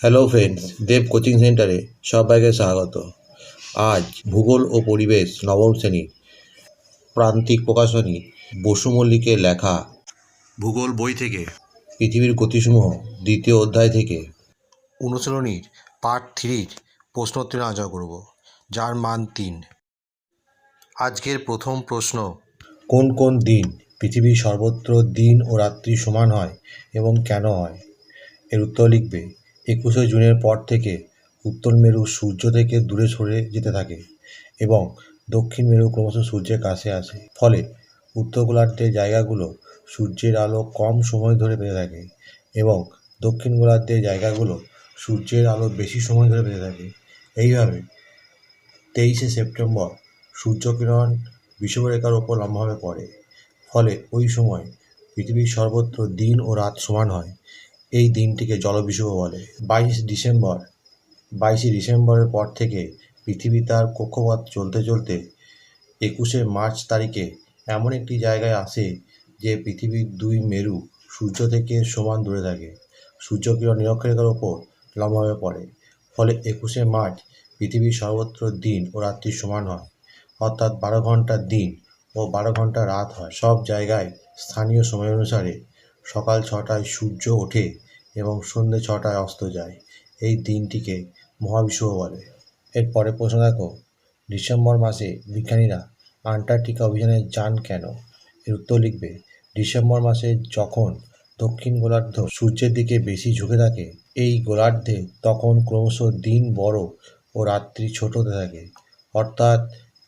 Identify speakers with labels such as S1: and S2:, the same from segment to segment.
S1: Hello friends দেব coaching সেন্টারে সবাইকে স্বাগত। আজ ভূগোল ও পরিবেশ নবম শ্রেণি প্রান্তিক প্রকাশনী বসু মল্লিকের লেখা ভূগোল বই থেকে। পৃথিবীর গতিসমূহ দ্বিতীয় অধ্যায় থেকে। অনুশীলনীর পার্ট থ্রির প্রশ্নোত্তর আলোচনা করব যার মান তিন। আজকের প্রথম প্রশ্ন কোন কোন দিন পৃথিবীর সর্বত্র দিন ও রাত্রি সমান হয় এবং কেন হয়? এর উত্তর লিখবে একুশে জুনের পর থেকে উত্তর মেরু সূর্য থেকে দূরে সরে যেতে থাকে এবং দক্ষিণ মেরু ক্রমশ সূর্যের কাছে আসে। ফলে উত্তর গোলার্ধের জায়গাগুলো সূর্যের আলো কম সময় ধরে পেতে থাকে এবং দক্ষিণ গোলার্ধের জায়গাগুলো সূর্যের আলো বেশি সময় ধরে পেতে থাকে। এইভাবে তেইশে সেপ্টেম্বর সূর্যকিরণ বিষুবরেখার ওপর লম্বাভাবে পড়ে। ফলে ওই সময় পৃথিবীর সর্বত্র দিন ও রাত সমান হয় এই দিনটিকে জলবিষুব বলে। বাইশ ডিসেম্বর, বাইশে ডিসেম্বরের পর থেকে পৃথিবী তার কক্ষপথ চলতে চলতে একুশে মার্চ তারিখে এমন একটি জায়গায় আসে যে পৃথিবীর দুই মেরু সূর্য থেকে সমান দূরে থাকে। সূর্যকিরণ নিরক্ষরেখার ওপর লম্বাভাবে পড়ে, ফলে একুশে মার্চ পৃথিবীর সর্বত্র দিন ও রাত্রি সমান হয়। অর্থাৎ বারো ঘণ্টা দিন ও বারো ঘণ্টা রাত হয়। সব জায়গায় স্থানীয় সময় অনুসারে সকাল ছটায় সূর্য ওঠে এবং সন্ধ্যে ছটায় অস্ত যায়। এই দিনটিকে মহাবিষুব বলে। এরপরে প্রশ্ন দেখো, ডিসেম্বর মাসে বিজ্ঞানীরা আন্টার্কটিকা অভিযানে যান কেন? এর উত্তর লিখবে, ডিসেম্বর মাসে যখন দক্ষিণ গোলার্ধ সূর্যের দিকে বেশি ঝুঁকে থাকে, এই গোলার্ধে তখন ক্রমশ দিন বড় ও রাত্রি ছোট হতে থাকে। অর্থাৎ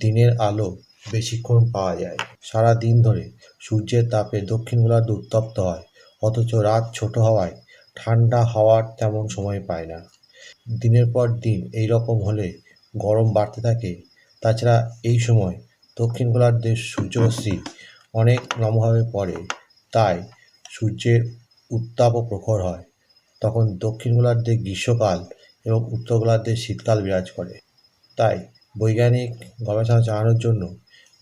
S1: দিনের আলো বেশিক্ষণ পাওয়া যায়। সারা দিন ধরে সূর্যের তাপে দক্ষিণ গোলার্ধ উত্তপ্ত হয়, অথচ রাত ছোট হওয়ায় ঠান্ডা হওয়ার তেমন সময় পায় না। দিনের পর দিন এই রকম হলে গরম বাড়তে থাকে। তাছাড়া এই সময় দক্ষিণ গোলার্ধের সূর্যরশ্মি অনেক লম্বভাবে পড়ে, তাই সূর্যের উত্তাপও প্রখর হয়। তখন দক্ষিণ গোলার্ধে গ্রীষ্মকাল এবং উত্তর গোলার্ধে শীতকাল বিরাজ করে। তাই বৈজ্ঞানিক গবেষণা চালানোর জন্য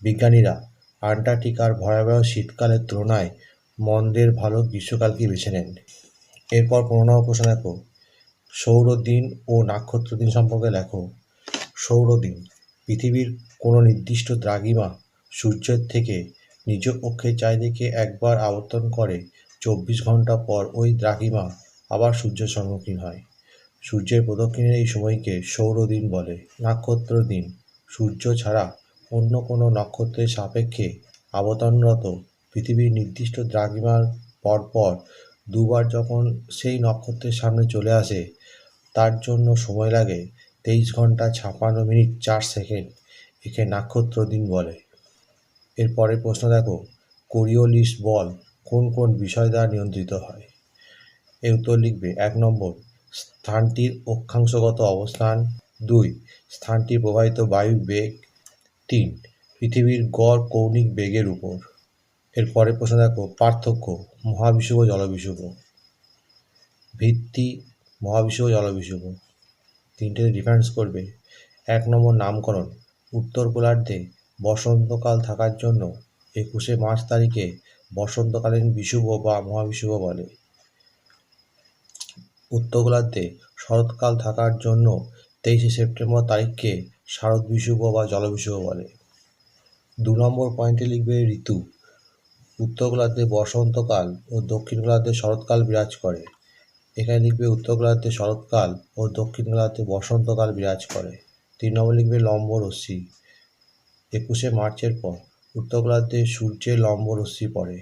S1: বিজ্ঞানীরা আন্টার্কটিকার ভয়াবহ শীতকালের তুলনায় মন্দের ভালো গ্রীষ্মকালকে বেছে নেন। এরপর প্রশ্ন দেখো সৌরদিন ও নক্ষত্র দিন সম্পর্কে লেখো। সৌরদিন পৃথিবীর কোনো নির্দিষ্ট দ্রাঘিমা সূর্যের থেকে নিজ অক্ষের চারিদিকে একবার আবর্তন করে চব্বিশ ঘণ্টা পর ওই দ্রাঘিমা আবার সূর্যের সম্মুখীন হয়। সূর্যের প্রদক্ষিণের এই সময়কে সৌরদিন বলে। নক্ষত্র দিন, সূর্য ছাড়া অন্য কোনো নক্ষত্রের সাপেক্ষে আবর্তনরত পৃথিবীর নির্দিষ্ট দ্রাঘিমার পরপর দুবার যখন সেই নক্ষত্রের সামনে চলে আসে, তার জন্য সময় লাগে তেইশ ঘণ্টা ছাপান্ন মিনিট চার সেকেন্ড, একে নক্ষত্র দিন বলে। এর পরের প্রশ্ন দেখো, কোরিওলিস বল কোন কোন বিষয় দ্বারা নিয়ন্ত্রিত হয়? এর উত্তর লিখবে, এক নম্বর, স্থানটির অক্ষাংশগত অবস্থান। দুই স্থানটি প্রবাহিত বায়ুর বেগ। তিন, পৃথিবীর গড় কৌণিক বেগের উপর। এর পরের প্রশ্ন দেখো, পার্থক্য, মহাবিষুব ও জলবিষুব। ভিত্তি, মহাবিষুব ও জলবিষুব। তিনটেতে ডিফারেন্স করবে। এক নম্বর নামকরণ, উত্তর গোলার্ধে বসন্তকাল থাকার জন্য একুশে মার্চ তারিখে বসন্তকালীন বিষুব বা মহাবিষুব বলে। উত্তর গোলার্ধে শরৎকাল থাকার জন্য তেইশে সেপ্টেম্বর তারিখকে শারদ বিষুব বা জলবিষুব বলে। দু নম্বর পয়েন্টে লিখবে ঋতু। উত্তর গোলার্ধে বসন্তকাল ও দক্ষিণ গোলার্ধে শরৎকাল বিরাজ করে। এখানে লিখবে উত্তর গোলার্ধে শরৎকাল ও দক্ষিণ গোলার্ধে বসন্তকাল বিরাজ করে। তিন নম্বর লিখবে লম্ব রশ্মি একুশে মার্চের পর উত্তর গোলার্ধে সূর্যের লম্ব রশ্মি পড়ে।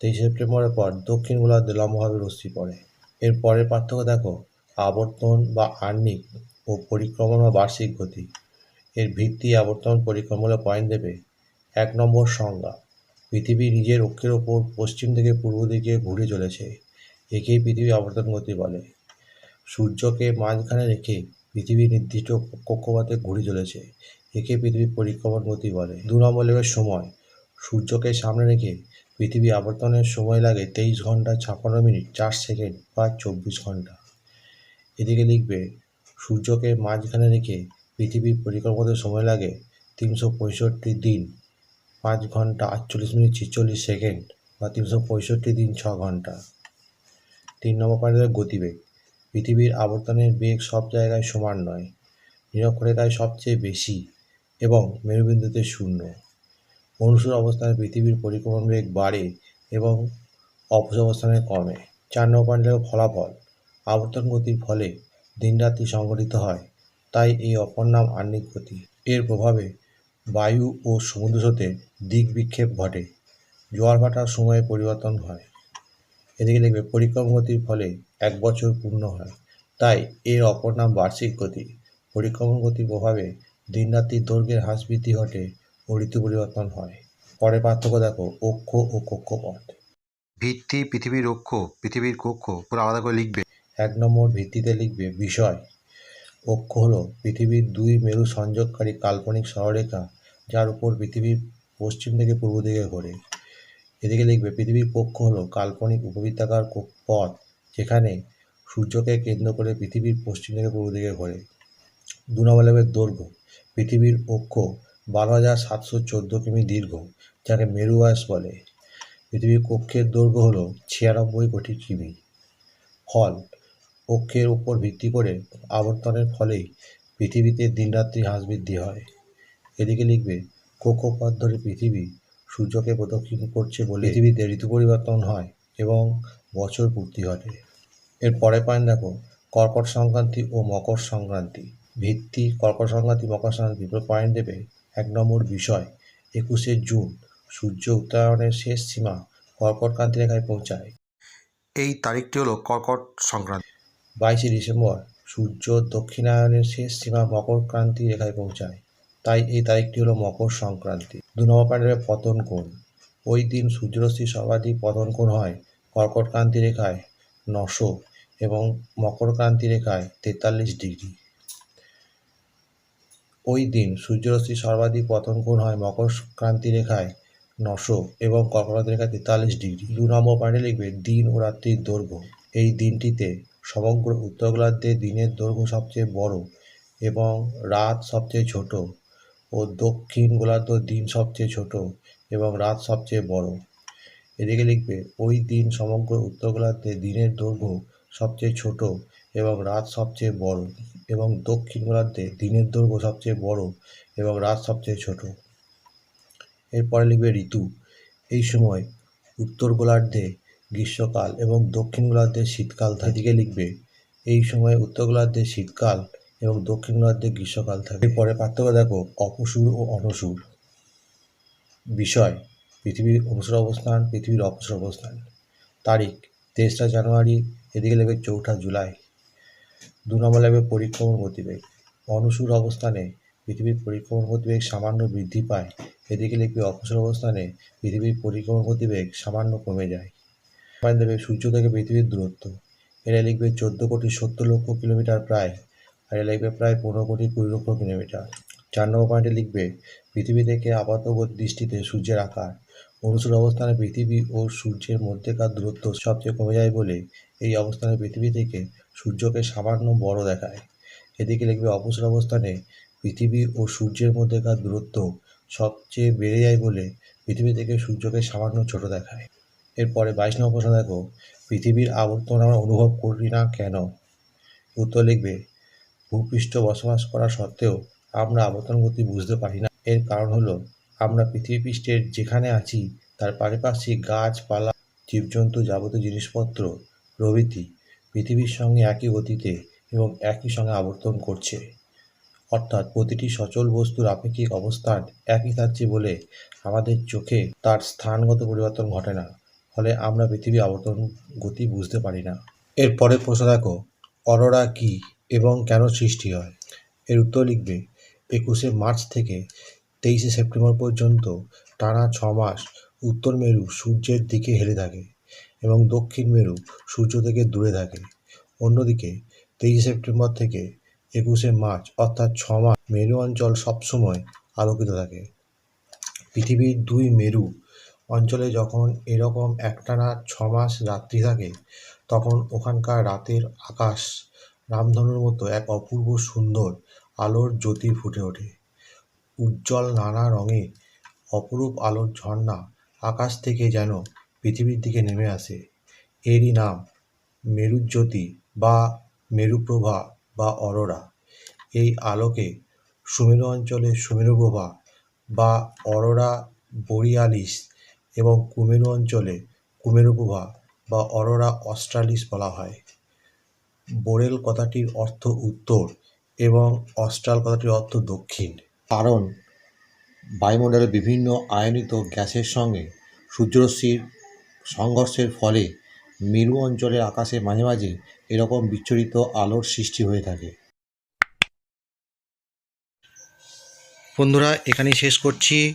S1: তেইশে সেপ্টেম্বরের পর দক্ষিণ গোলার্ধে লম্বভাবে রশ্মি পড়ে। এর পরের পার্থক্য দেখো, আবর্তন বা আর্নিক ও পরিক্রমণ বা বার্ষিক গতি। এর ভিত্তি আবর্তন পরিক্রমণে পয়েন্ট দেবে এক নম্বর সংজ্ঞা। পৃথিবী নিজের অক্ষের ওপর পশ্চিম থেকে পূর্ব দিকে ঘুরে চলেছে, একেই পৃথিবী আবর্তন গতি বলে। সূর্যকে মাঝখানে রেখে পৃথিবী নির্দিষ্ট কক্ষপথে ঘুরে চলেছে একে পৃথিবীর পরিক্রমণ গতি বলে। দু নম্বর লেভেল সময়। সূর্যকে সামনে রেখে পৃথিবী আবর্তনের সময় লাগে তেইশ ঘণ্টা ছাপ্পান্ন মিনিট, চার সেকেন্ড বা চব্বিশ ঘণ্টা। এদিকে লিখবে, সূর্যকে মাঝখানে রেখে পৃথিবীর পরিক্রমাতে সময় লাগে তিনশো পঁয়ষট্টি দিন, পাঁচ ঘণ্টা আটচল্লিশ মিনিট ছেচল্লিশ সেকেন্ড বা তিনশো পঁয়ষট্টি দিন ছ ঘণ্টা। তিন নম্বর পয়েন্ট গতিবেগ। পৃথিবীর আবর্তনের বেগ সব জায়গায় সমান নয় নিরক্ষরেখায় সবচেয়ে বেশি এবং মেরুবিন্দুতে শূন্য। অনুসূর অবস্থানে পৃথিবীর পরিক্রমণ বেগ বাড়ে এবং অপস অবস্থানে কমে। চার নম্বর পয়েন্ট ফলাফল। আবর্তন গতির ফলে দিনরাত্রি সংঘটিত হয়। তাই এই অপর নাম আহ্নিক গতি এর প্রভাবে বায়ু ও সমুদ্র স্রোতে দিক বিক্ষেপ ঘটে। জোয়ার ভাটার সময়ে পরিবর্তন হয়। এদিকে লিখবে পরিক্রমণ গতির ফলে এক বছর পূর্ণ হয়। তাই এর অপর নাম বার্ষিক গতি পরিক্রমণ গতির প্রভাবে দিনরাত্রির দৈর্ঘ্যের হ্রাস বৃদ্ধি ঘটে ও ঋতু পরিবর্তন হয়। পরের পার্থক্য দেখো অক্ষ ও কক্ষপথ।
S2: ভিত্তি পৃথিবীর অক্ষ পৃথিবীর কক্ষ পুরো আলাদা করে লিখবে।
S1: এক নম্বর ভিত্তিতে লিখবে বিষয়। অক্ষ হল পৃথিবীর দুই মেরু সংযোগকারী কাল্পনিক সরলরেখা, যার উপর পৃথিবীর পশ্চিম থেকে পূর্ব দিকে ঘোরে। এদিকে লিখবে, পৃথিবীর কক্ষ হলো কাল্পনিক উপবৃত্তাকার পথ, যেখানে সূর্যকে কেন্দ্র করে পৃথিবীর পশ্চিম থেকে পূর্ব দিকে ঘোরে। দু নম্বর দৈর্ঘ্য, পৃথিবীর অক্ষ বারো হাজার সাতশো চোদ্দ কিমি দীর্ঘ, যাকে মেরুয়াস বলে। পৃথিবীর কক্ষের দৈর্ঘ্য হলো ছিয়ানব্বই কোটি কিমি। ফল অক্ষের উপর ভিত্তি করে আবর্তনের ফলেই পৃথিবীতে দিনরাত্রি হ্রাস বৃদ্ধি হয়। এদিকে লিখবে, কক্ষপথ ধরে পৃথিবী সূর্যকে প্রদক্ষিণ করছে বলে পৃথিবীতে ঋতু পরিবর্তন হয় এবং বছর পূর্তি ঘটে। এর পরে পয়েন্ট দেখো, কর্কট সংক্রান্তি ও মকর সংক্রান্তি। ভিত্তি কর্কট সংক্রান্তি, মকর সংক্রান্তি পয়েন্ট দেবে এক নম্বর বিষয়, একুশে জুন, সূর্য উত্তরায়ণের শেষ সীমা কর্কট ক্রান্তি রেখায় পৌঁছায়।
S2: এই তারিখটি হলো কর্কট সংক্রান্তি।
S1: বাইশে ডিসেম্বর, সূর্য দক্ষিণায়নের শেষ সীমা মকর ক্রান্তি রেখায় পৌঁছায়। তাই এই তারিখটি হলো মকর সংক্রান্তি। দু নম্বর পয়েন্টে পতন কোণ। ওই দিন সূর্যরশ্মি সর্বাধিক পতন কোণ হয় কর্কট ক্রান্তি রেখায় নশো এবং মকর ক্রান্তি রেখায় তেতাল্লিশ ডিগ্রি। ওই দিন সূর্যরশ্মি সর্বাধিক পতন কোণ হয় মকর ক্রান্তি রেখায় নশো এবং কর্কট রেখায় তেতাল্লিশ ডিগ্রি। দু নম্বর পয়েন্টে লিখবে দিন ও রাত্রির দৈর্ঘ্য। এই দিনটিতে সমগ্র উত্তর গোলার্ধে দিনের দৈর্ঘ্য সবচেয়ে বড় এবং রাত সবচেয়ে ছোট ও দক্ষিণ গোলার্ধ দিন সবচেয়ে ছোট এবং রাত সবচেয়ে বড়। এদিকে লিখবে, ওই দিন সমগ্র উত্তর গোলার্ধে দিনের দৈর্ঘ্য সবচেয়ে ছোট এবং রাত সবচেয়ে বড় এবং দক্ষিণ গোলার্ধে দিনের দৈর্ঘ্য সবচেয়ে বড় এবং রাত সবচেয়ে ছোট। এরপরে লিখবে, ঋতু। এই সময় উত্তর গোলার্ধে গ্রীষ্মকাল এবং দক্ষিণ গোলার্ধে শীতকাল এদিকে লিখবে। এই সময় উত্তর গোলার্ধে শীতকাল এবং দক্ষিণ গোলার্ধে গ্রীষ্মকাল থাকে পরে পার্থক্য দেখো, অপসুর ও অনসুর। বিষয়, পৃথিবীর অনুসুর অবস্থান, পৃথিবীর অপসুর অবস্থান। তারিখ তেইশটা জানুয়ারি, এদিকে লাগবে চৌঠা জুলাই। দু নম্বর লাগবে পরিক্রমণ গতিবেগ। অনুসুর অবস্থানে পৃথিবীর পরিক্রমণ গতিবেগ সামান্য বৃদ্ধি পায়। এদিকে লিখবে অপসর অবস্থানে পৃথিবীর পরিক্রমণ গতিবেগ সামান্য কমে যায়। পয়েন্ট দেবে সূর্য থেকে পৃথিবীর দূরত্ব। এটা লিখবে চোদ্দ কোটি সত্তর লক্ষ কিলোমিটার প্রায়, আর এটা লিখবে প্রায় পনেরো কোটি কুড়ি লক্ষ কিলোমিটার। চার নম্বর পয়েন্টে লিখবে, পৃথিবী থেকে আপাত দৃষ্টিতে সূর্যের আকার। অনুসুর অবস্থানে পৃথিবী ও সূর্যের মধ্যেকার দূরত্ব সবচেয়ে কমে যায় বলে এই অবস্থানে পৃথিবী থেকে সূর্যকে সামান্য বড় দেখায়। এদিকে লিখবে অপসর অবস্থানে পৃথিবী ও সূর্যের মধ্যেকার দূরত্ব সবচেয়ে বেড়ে যায় বলে পৃথিবী থেকে সূর্যকে সামান্য ছোট দেখায়। এরপরে বাইশ নম্বর প্রশ্ন দেখো, পৃথিবীর আবর্তন আমরা অনুভব করি না কেন? উত্তর লিখবে, ভূপৃষ্ঠ বসবাস করা সত্ত্বেও আমরা আবর্তন গতি বুঝতে পারি না। এর কারণ হলো, আমরা পৃথিবী পৃষ্ঠের যেখানে আছি, তার পারিপার্শ্বিক গাছপালা, জীবজন্তু যাবতীয় জিনিসপত্র, প্রভৃতি পৃথিবীর সঙ্গে একই গতিতে এবং একই সঙ্গে আবর্তন করছে। অর্থাৎ প্রতিটি সচল বস্তুর আপেক্ষিক অবস্থান একই থাকছে বলে আমাদের চোখে তার স্থানগত পরিবর্তন ঘটে না। ফলে আমরা পৃথিবী আবর্তন গতি বুঝতে পারি না। এরপরে প্রশ্ন দেখো, অরোরা কী এবং কেন সৃষ্টি হয়? এর উত্তর লিখবে, একুশে মার্চ থেকে তেইশে সেপ্টেম্বর পর্যন্ত টানা ছ মাস উত্তর মেরু সূর্যের দিকে হেলে থাকে এবং দক্ষিণ মেরু সূর্য থেকে দূরে থাকে। অন্যদিকে, তেইশে সেপ্টেম্বর থেকে একুশে মার্চ অর্থাৎ ছ মাস মেরু অঞ্চল সবসময় আলোকিত থাকে। পৃথিবীর দুই মেরু অঞ্চলে যখন এরকম একটানা ছ মাস রাত্রি থাকে, তখন ওখানকার রাতের আকাশ রামধনুর মতো এক অপূর্ব সুন্দর আলোর জ্যোতি ফুটে ওঠে। উজ্জ্বল নানা রঙে অপরূপ আলোর ঝর্ণা আকাশ থেকে যেন পৃথিবীর দিকে নেমে আসে। এরই নাম মেরুজ্যোতি বা মেরুপ্রভা বা অরোরা। এই আলোকে সুমেরু অঞ্চলে সুমেরুপ্রভা বা অরোরা বোরিয়ালিস এবং কুমেরু অঞ্চলে কুমেরুপ্রভা বা অরোরা অস্ট্রালিস বলা হয়। বোরেল কথাটির অর্থ উত্তর এবং অস্ট্রাল কথাটির অর্থ দক্ষিণ। কারণ বায়ুমণ্ডলে বিভিন্ন আয়নিত গ্যাসের সঙ্গে সূর্যরশ্মির সংঘর্ষের ফলে মেরু অঞ্চলের আকাশে মাঝে মাঝে এরকম বিচ্ছুরিত আলোর সৃষ্টি হয়ে থাকে। বন্ধুরা, এখানেই শেষ করছি।